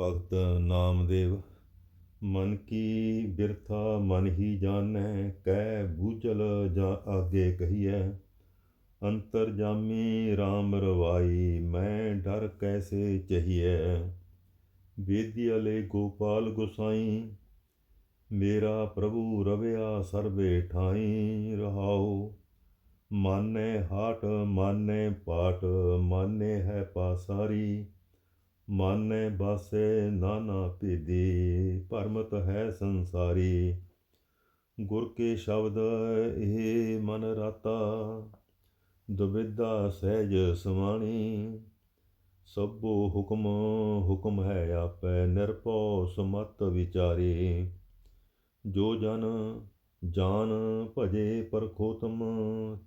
ਭਗਤ ਨਾਮਦੇਵ ਮਨ ਕੀ ਬਿਰਥਾ ਮਨ ਹੀ ਜਾਣੈ, ਕਹਿ ਬੂਝਲ ਜਾ ਆਗੇ ਕਹੀਐ। ਅੰਤਰ ਜਾਮੀ RAM ਰਵਾਈ, ਮੈਂ ਡਰ ਕੈਸੇ ਚਹੀਐ। ਵੇਦਿਆਲੇ ਗੋਪਾਲ ਗੁਸਾਈ, ਮੇਰਾ ਪ੍ਰਭੂ ਰਵਿਆ ਸਰਬੇ ਠਾਈ ਰਹਾਓ ਮਾਨੇ ਹਾਟ, ਮਾਨੇ ਪਾਟ, ਮਾਨੇ ਹੈ ਪਾਸਾਰੀ ਮਾਨੈ ਬਾਸੈ ਨਾਨਾ ਭੇਦੀ ਭਰਮਤ ਹੈ ਸੰਸਾਰੀ। ਗੁਰ ਕੇ ਸ਼ਬਦ ਇਹ ਮਨ ਰਾਤਾ, ਦੁਬਿਧਾ ਸਹਿਜ ਸਮਾਣੀ। ਸਭੋ ਹੁਕਮ ਹੁਕਮ ਹੈ ਆਪੈ, ਨਿਰਭਉ ਸਮਤ ਵਿਚਾਰੇ। ਜੋ ਜਨ ਜਾਨ ਭਜੇ ਪਰਖੋਤਮ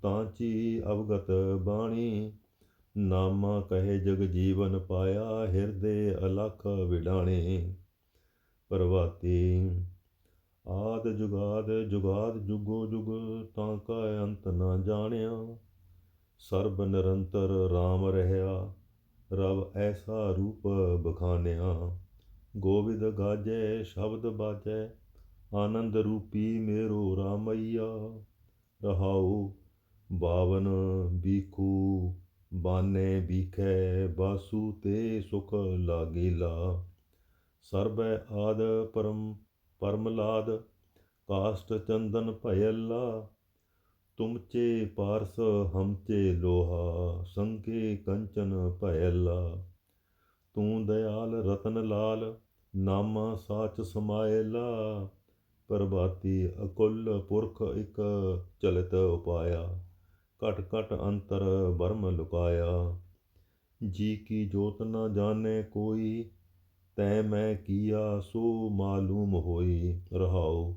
ਤਾਂਚੀ ਅਵਗਤ ਬਾਣੀ। ਨਾਮਾ ਕਹੇ ਜਗ ਜੀਵਨ ਪਾਇਆ ਹਿਰਦੇ ਅਲਖ ਵਿਡਾਣੇ। ਪ੍ਰਭਾਤੀ ਆਦ ਜੁਗਾਦ ਜੁਗਾਦ ਜੁਗੋ ਜੁਗ ਤਾਂ ਕਾ ਅੰਤ ਨਾ ਜਾਣਿਆ। ਸਰਬ ਨਿਰੰਤਰ RAM ਰਹਿਆ, ਰਵ ਐਸਾ ਰੂਪ ਬਖਾਨਿਆ। ਗੋਬਿੰਦ ਗਾਜੈ, ਸ਼ਬਦ ਬਾਜੈ, ਆਨੰਦ ਰੂਪੀ ਮੇਰੋ ਰਾਮਈਆ। ਰਹਾਉ ਬਾਵਨ ਬੀਖੂ ਬਾਨੇ ਬੀਖੈ ਬਾਸੂ ਤੇ ਸੁਖ ਲਾਗੀਲਾ ਸਰਬੈ ਆਦ ਪਰਮ ਪਰਮਲਾਦ ਕਾਸ਼ਟ ਚੰਦਨ ਭਇਲਾ। ਤੁਮਚੇ ਪਾਰਸ ਹਮਚੇ ਲੋਹਾ ਸੰਕੇ ਕੰਚਨ ਭਇਲਾ। ਤੂੰ ਦਇਆਲ ਰਤਨ ਲਾਲ, ਨਾਮਾ ਸਾਚ ਸਮਾਇਲਾ। ਪ੍ਰਭਾਤੀ ਅਕੁਲ ਪੁਰਖ ਇਕ ਚਲਿਤ ਉਪਾਇਆ। ਘਟ ਘਟ ਅੰਤਰ ਬਰਮ ਲੁਕਾਇਆ। ਜੀ ਕੀ ਜੋਤ ਨਾ ਜਾਣੇ ਕੋਈ, ਤੈ ਮੈਂ ਕੀਆ ਸੋ ਮਾਲੂਮ ਹੋਈ ਰਹਾਉ।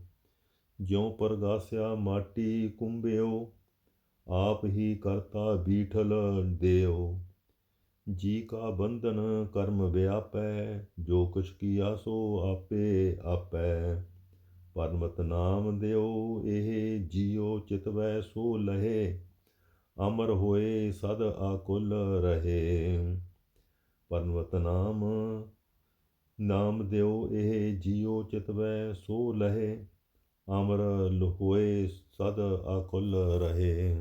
ਜਿਉ ਪਰਗਾਸਿਆ ਮਾਟੀ ਕੁੰਬਿਓ ਆਪ ਹੀ ਕਰਤਾ ਬੀਠਲ ਦਿਓ ਜੀ ਕਾ ਬੰਧਨ ਕਰਮ ਵਿਆਪੈ, ਜੋ ਕੁਛ ਕੀਆ ਸੋ ਆਪੇ ਆਪੈ। ਪਰਮਤ ਨਾਮ ਦਿਓ, ਇਹ ਜੀਉ ਚਿਤਵੈ ਸੋ ਲਹੇ। ਅਮਰ ਹੋਏ ਸਦ ਆਕੁਲ ਰਹੇ। ਪਰਮਤ ਨਾਮ ਨਾਮ ਦਿਓ ਇਹ ਜੀਉ ਚਿਤਵੈ ਸੋ ਲਹੇ। ਅਮਰ ਹੋਏ ਸਦ ਆਕੁਲ ਰਹੇ।